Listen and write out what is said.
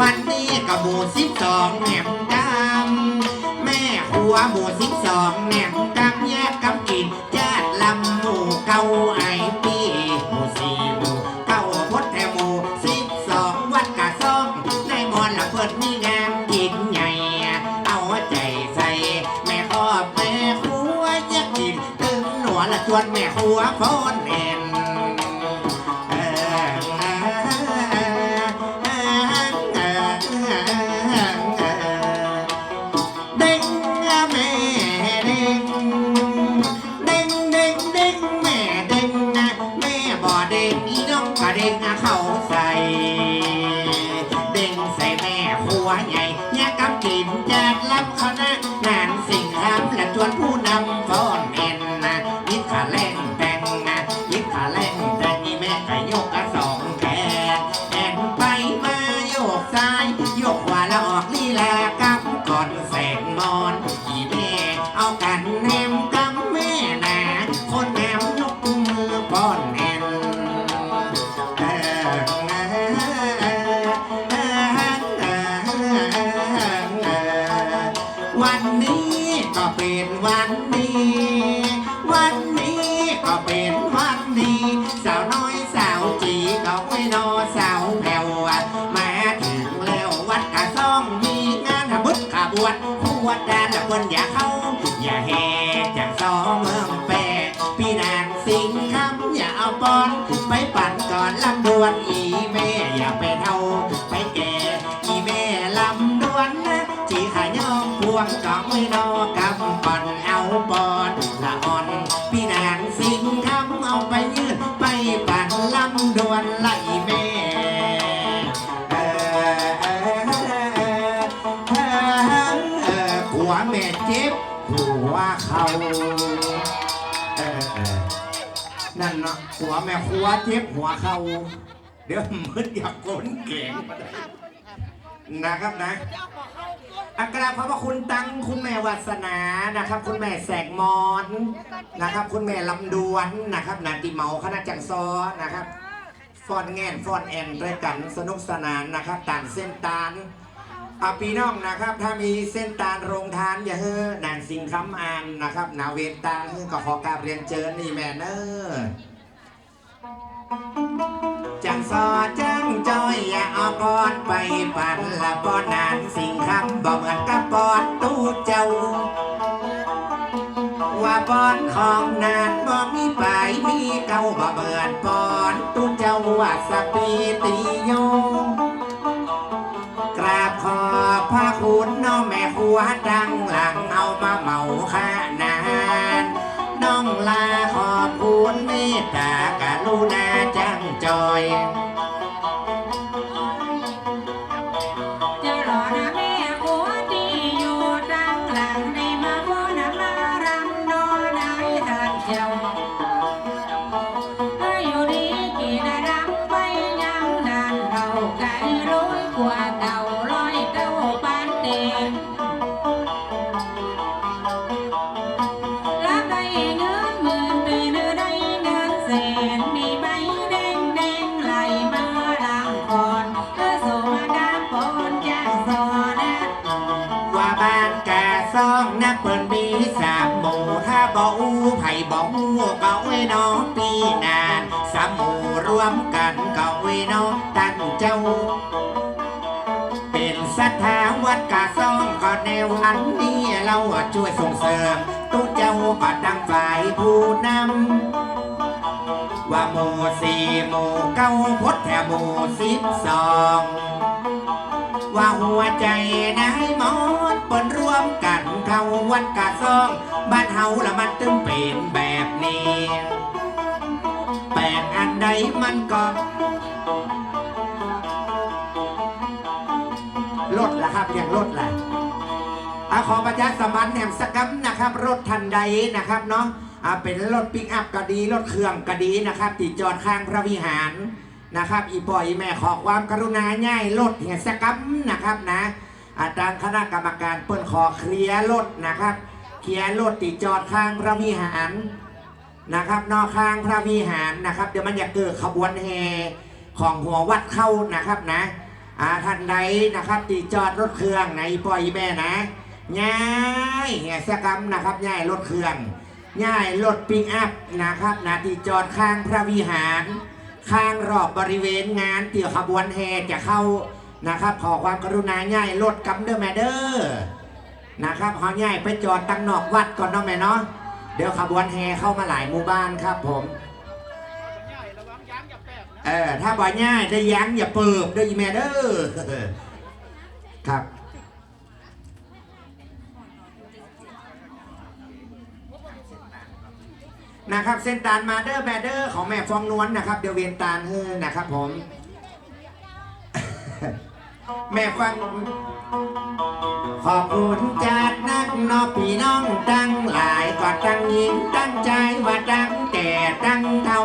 วันนี้กับหมู่สิบสองแหนมดำแม่หัวหมู่สิบสองแหนมดำแยกกำกินญาติลำหมู่เก้าไอปีหมู่สี่หมู่เก้าพดแถวหมู่สิบสองวัดกะซ่องในมอนละเปิดมีงานกินใหญ่ เอาใจใส่แม่ครอบแม่ครัวอยกกินตึงหนัวละชวนแม่ครัวฟอนแอน ใหญ่ยากำกินจัดรับคณะงานสิ่งทำและชวนผู้นำฟ้อนเอ็นนะยิดขาแรงแต่งนะยิดขาแรงแต่งนี่แม่ก็โยกกระสองแขนแอนไปมาโยกซ้ายโยกขวาแล้วออกลีลากำก่อนแสงมอนอีแม่เอากันแนมกำ วันนี้ก็เป็นวันดี วันนี้ก็เป็นวันดี สาวน้อยสาวจีก็ไม่นอสาวแผ่วมาถึงแล้ววัดกะซ่องมีงานบุญขบวนผู้วัดดานละคนอย่าเข้า อย่าแห่จากซอเมืองแปะพี่นางสิงคำอย่าเอาปอนไปปั่นก่อนลำดวนอีแม่อย่าไปเท่า วงก็ไม่นอกำปั่นเอาปอนละอ่อน พี่นางสิงคำเอาไปยืนไปปั่นลำดวนไล่แม่เออเออเออเออหัวแม่เจ็บหัวเขานั่นเนาะหัวแม่ครัวเจ็บหัวเขาเดี๋ยวมึนอยากโกนเก่ง นะครับนะอักราบขอบพระคุณตังคุณแม่วาสนานะครับ คุณแม่แสกมอนนะครับ คุณแม่ลำดวนนะครับนาติเมาคณะจังซอนะครับฟอนแงนฟอนแอนด้วยกันสนุกสนานนะครับต่างเส้นตาลอาปีน้องนะครับ ถ้ามีเส้นตาลโรงทานอย่าเฮ้อนานสิงคำอานนะครับนาเวนตาลก็ขอกราบเรียนเชิญนี่แม่เนอจั งซอจังจอยอย่าเอาปอนไปปั่นละปอนนานสิ่งคำบอกเหมือนกับปอนตู้เจ้า ว่าปอนของนานบ่มีปลายมีเก่าบ่เบิดปอนตุ้เจ้าว่าสปีติโยกราบขอพระคุณน้องแม่หัวดังหลังเอามาเมาค่านานน้องลาขอบคุณเมตตากรุณาจังจอย ผ่บ่ฮู้ก็ไว้น้องปีนานสามหมู่รวมกันก็ไว้น้องตั้งเจ้า เป็นศรัทธาวัดกาซองก็ในวันนี้เราช่วยส่งเสริมตู้เจ้าก็ดังฝ่ายผู้นำว่าหมู่สี่หมู่เก้าพดแถวหมู่สิบสองว่าหัวใจนายหมอนเปิ้นรวมกันเข้าวัดกาซอง บ้านเฮาละมันตึงเป็นแบบนี้แปลกอันใดมันก็ลดละครับอย่างลดละอะขอประชาสัมพันธ์แหมสกัมนะครับ รถทันใดนะครับเนาะอาเป็นรถปิกอัพก็ดี รถเครื่องก็ดีนะครับติดจอดข้างพระวิหารนะครับ อีปอยแม่ขอความกรุณาง่ายรถเหียสกัมนะครับนะอาทางคณะกรรมการเปิ้นขอเคลียร์รถนะครับ เขียร์รถติดจอดข้างพระวิหารนะครับนอกข้างพระวิหารนะครับ เดี๋ยวมันจะเกิดขบวนแห่ของหัววัดเข้านะครับนะอาท่านใดนะครับตีจอดรถเครื่องในปล่อยแม่นะง่ายแห่สกรรมนะครับง่ายรถเครื่องง่ายรถปิกอัพนะครับนาทีจอดข้างพระวิหาร ข้างรอบบริเวณงานเตี่ยวขบวนแห่จะเข้านะครับ ขอความกรุณาง่ายรถกำเดอร์แมเดอร์ นะครับเขาง่ายไปจอดตั้งนอกวัดก่อนเนาะแม่เนาะเดี๋ยวขบวนแห่เข้ามาหลายหมู่บ้านครับผม เออถ้าบ่ง่ายได้ยั้งอย่าเปิบเด้ออีแม่เด้อครับนะครับเส้นตาลมาเดอร์แบเดอร์ของแม่ฟองนวลนะครับ เดี๋ยวเวียนตาลเฮ้อนะครับผม แม่ฟัง ขอบคุณจากนักนอกพี่น้องตั้งหลายก็ตั้งยิงตั้งใจว่าตั้งแต่ตั้งเท่า